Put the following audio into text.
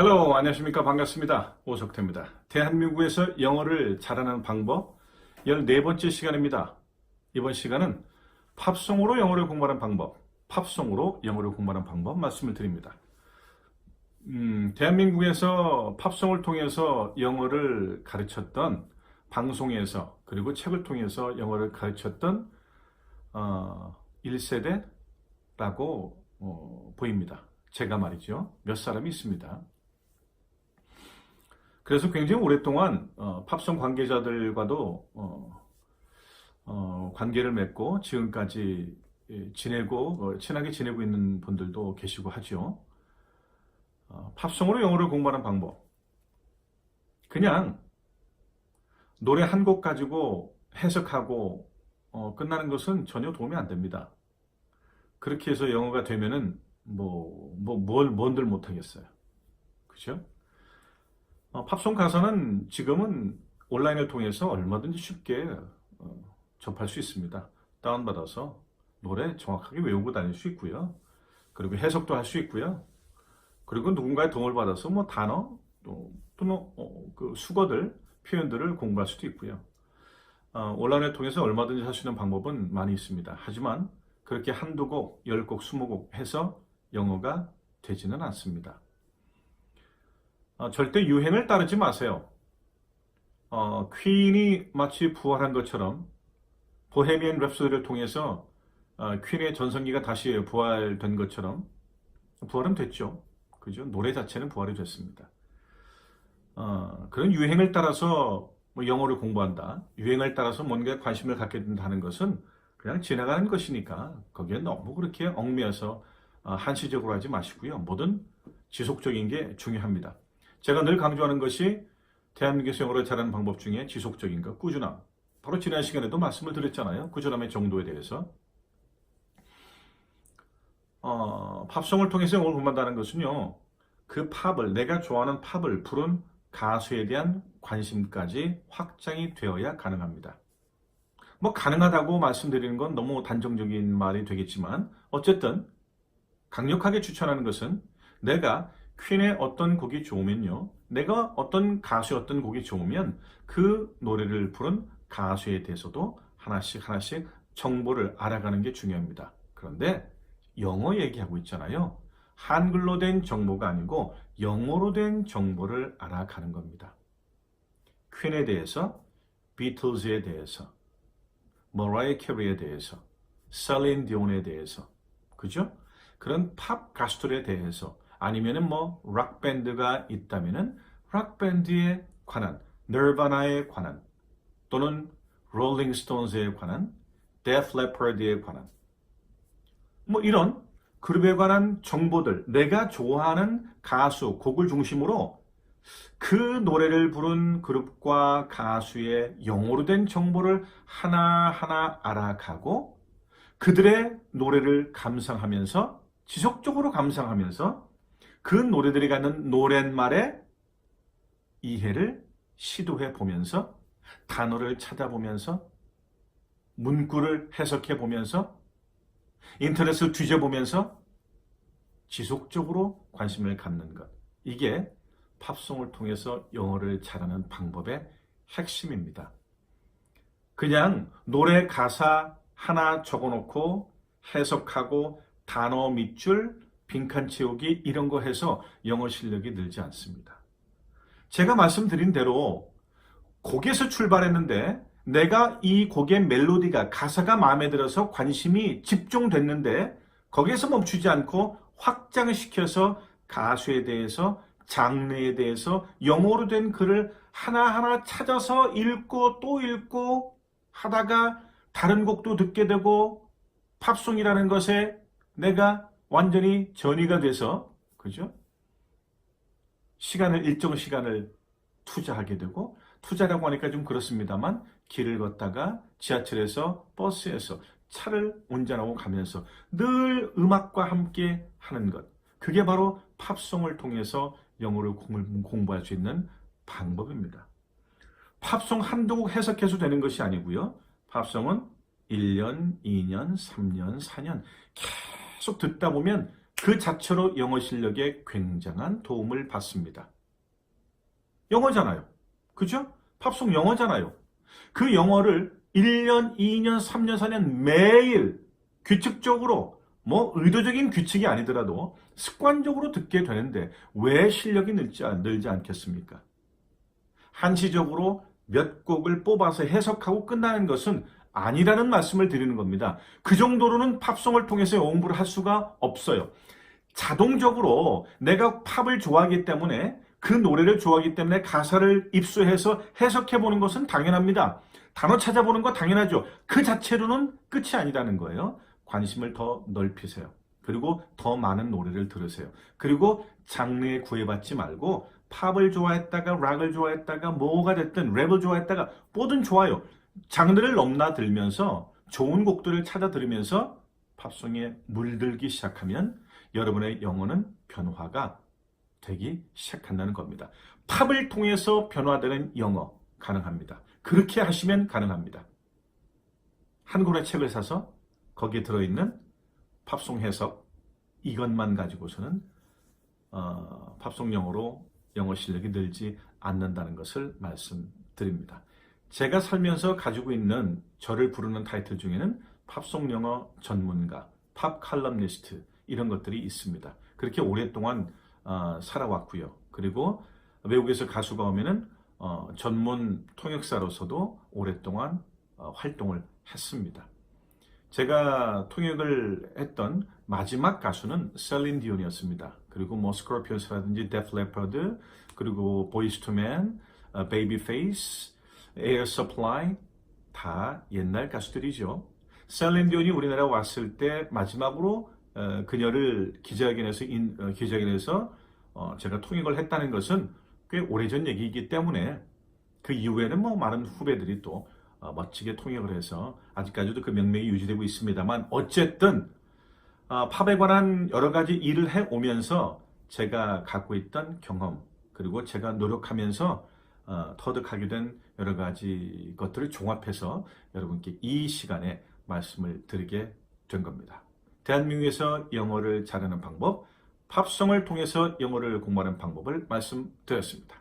헬로 안녕하십니까? 반갑습니다. 오석태입니다. 대한민국에서 영어를 잘하는 방법 14번째 시간입니다. 이번 시간은 팝송으로 영어를 공부하는 방법 팝송으로 영어를 공부하는 방법 말씀을 드립니다. 음, 대한민국에서 팝송을 통해서 영어를 가르쳤던 방송에서 그리고 책을 통해서 영어를 가르쳤던 어, 1세대라고 어, 보입니다. 제가 말이죠. 몇 사람이 있습니다 그래서 굉장히 오랫동안 어, 팝송 관계자들과도 어, 어, 관계를 맺고 지금까지 예, 지내고 어, 친하게 지내고 있는 분들도 계시고 하죠. 어, 팝송으로 영어를 공부하는 방법. 그냥 노래 한 곡 가지고 해석하고 어, 끝나는 것은 전혀 도움이 안 됩니다. 그렇게 해서 영어가 되면은 뭐 뭐 뭘 뭔들 못 하겠어요. 그죠? 어, 팝송 가사는 지금은 온라인을 통해서 얼마든지 쉽게 어, 접할 수 있습니다. 다운받아서 노래 정확하게 외우고 다닐 수 있고요. 그리고 해석도 할 수 있고요. 그리고 누군가의 도움을 받아서 뭐 단어 또, 또는 어, 그 수거들 표현들을 공부할 수도 있고요. 어, 온라인을 통해서 얼마든지 할 수 있는 방법은 많이 있습니다. 하지만 그렇게 한두 곡, 열 곡, 스무 곡 해서 영어가 되지는 않습니다. 어, 절대 유행을 따르지 마세요. 어, 퀸이 마치 부활한 것처럼 보헤미안 랩소디를 통해서 어, 퀸의 전성기가 다시 부활된 것처럼 부활은 됐죠. 그죠? 노래 자체는 부활이 됐습니다. 어, 그런 유행을 따라서 뭐 영어를 공부한다. 유행을 따라서 뭔가 관심을 갖게 된다는 것은 그냥 지나가는 것이니까 거기에 너무 그렇게 얽매여서 어, 한시적으로 하지 마시고요. 뭐든 지속적인 게 중요합니다. 제가 늘 강조하는 것이 대한민국에서 영어를 잘하는 방법 중에 지속적인 것, 꾸준함. 바로 지난 시간에도 말씀을 드렸잖아요. 꾸준함의 정도에 대해서. 어, 팝송을 통해서 영어를 공부한다는 것은요. 그 팝을, 내가 좋아하는 팝을 부른 가수에 대한 관심까지 확장이 되어야 가능합니다. 뭐 가능하다고 말씀드리는 건 너무 단정적인 말이 되겠지만 어쨌든 강력하게 추천하는 것은 내가 퀸의 어떤 곡이 좋으면요. 내가 어떤 가수의 어떤 곡이 좋으면 그 노래를 부른 가수에 대해서도 하나씩 하나씩 정보를 알아가는 게 중요합니다. 그런데 영어 얘기하고 있잖아요. 한글로 된 정보가 아니고 영어로 된 정보를 알아가는 겁니다. 퀸에 대해서, 비틀즈에 대해서, 머라이 캐리에 대해서, 셀린 디온에 대해서, 그죠? 그런 팝 가수들에 대해서 아니면은 뭐 락 밴드가 있다면은 락 밴드에 관한 널바나에 관한 또는 롤링 스톤즈에 관한 데프 레퍼드에 관한 뭐 이런 그룹에 관한 정보들 내가 좋아하는 가수 곡을 중심으로 그 노래를 부른 그룹과 가수의 영어로 된 정보를 하나하나 알아가고 그들의 노래를 감상하면서 지속적으로 감상하면서 그 노래들이 갖는 노랫말의 이해를 시도해 보면서 단어를 찾아보면서 문구를 해석해 보면서 인터넷을 뒤져 보면서 지속적으로 관심을 갖는 것. 이게 팝송을 통해서 영어를 잘하는 방법의 핵심입니다. 그냥 노래 가사 하나 적어놓고 해석하고 단어 밑줄, 빈칸 채우기 이런 거 해서 영어 실력이 늘지 않습니다. 제가 말씀드린 대로 곡에서 출발했는데 내가 이 곡의 멜로디가 가사가 마음에 들어서 관심이 집중됐는데 거기에서 멈추지 않고 확장을 시켜서 가수에 대해서 장르에 대해서 영어로 된 글을 하나하나 찾아서 읽고 또 읽고 하다가 다른 곡도 듣게 되고 팝송이라는 것에 내가 완전히 전이가 돼서 그죠? 시간을 일정 시간을 투자하게 되고 투자라고 하니까 좀 그렇습니다만 길을 걷다가 지하철에서 버스에서 차를 운전하고 가면서 늘 음악과 함께 하는 것. 그게 바로 팝송을 통해서 영어를 공부할 수 있는 방법입니다. 팝송 한두 곡 해석해서 되는 것이 아니고요. 팝송은 1년, 2년, 3년, 4년 계속 듣다 보면 그 자체로 영어 실력에 굉장한 도움을 받습니다. 영어잖아요. 그죠? 팝송 영어잖아요. 그 영어를 1년, 2년, 3년, 4년 매일 규칙적으로 뭐 의도적인 규칙이 아니더라도 습관적으로 듣게 되는데 왜 실력이 늘지, 않- 늘지 않겠습니까? 한시적으로 몇 곡을 뽑아서 해석하고 끝나는 것은 아니라는 말씀을 드리는 겁니다. 그 정도로는 팝송을 통해서 공부를 할 수가 없어요. 자동적으로 내가 팝을 좋아하기 때문에 그 노래를 좋아하기 때문에 가사를 입수해서 해석해 보는 것은 당연합니다. 단어 찾아보는 거 당연하죠. 그 자체로는 끝이 아니라는 거예요. 관심을 더 넓히세요. 그리고 더 많은 노래를 들으세요. 그리고 장르에 구애받지 말고 팝을 좋아했다가 락을 좋아했다가 뭐가 됐든 랩을 좋아했다가 뭐든 좋아요. 장르를 넘나들면서 좋은 곡들을 찾아 들으면서 팝송에 물들기 시작하면 여러분의 영어는 변화가 되기 시작한다는 겁니다. 팝을 통해서 변화되는 영어 가능합니다. 그렇게 하시면 가능합니다. 한 권의 책을 사서 거기에 들어있는 팝송 해석 이것만 가지고서는 어, 팝송 영어로 영어 실력이 늘지 않는다는 것을 말씀드립니다. 제가 살면서 가지고 있는 저를 부르는 타이틀 중에는 팝송 영어 전문가, 팝 칼럼니스트 이런 것들이 있습니다. 그렇게 오랫동안 어, 살아왔고요. 그리고 외국에서 가수가 오면은 어, 전문 통역사로서도 오랫동안 어, 활동을 했습니다. 제가 통역을 했던 마지막 가수는 셀린 디온이었습니다. 그리고 뭐 스코피언스라든지 데프 레퍼드, 그리고 보이스 투맨, 베이비 페이스, 에어 서플라이 다 옛날 가수들이죠. 셀린 디온이 우리나라 왔을 때 마지막으로 어, 그녀를 기자회견에서 인, 어, 기자회견에서 어, 제가 통역을 했다는 것은 꽤 오래전 얘기이기 때문에 그 이후에는 뭐 많은 후배들이 또 어, 멋지게 통역을 해서 아직까지도 그 명맥이 유지되고 있습니다만 어쨌든 어, 팝에 관한 여러 가지 일을 해 오면서 제가 갖고 있던 경험 그리고 제가 노력하면서 어, 터득하게 된 여러 가지 것들을 종합해서 여러분께 이 시간에 말씀을 드리게 된 겁니다. 대한민국에서 영어를 잘하는 방법, 팝송을 통해서 영어를 공부하는 방법을 말씀드렸습니다.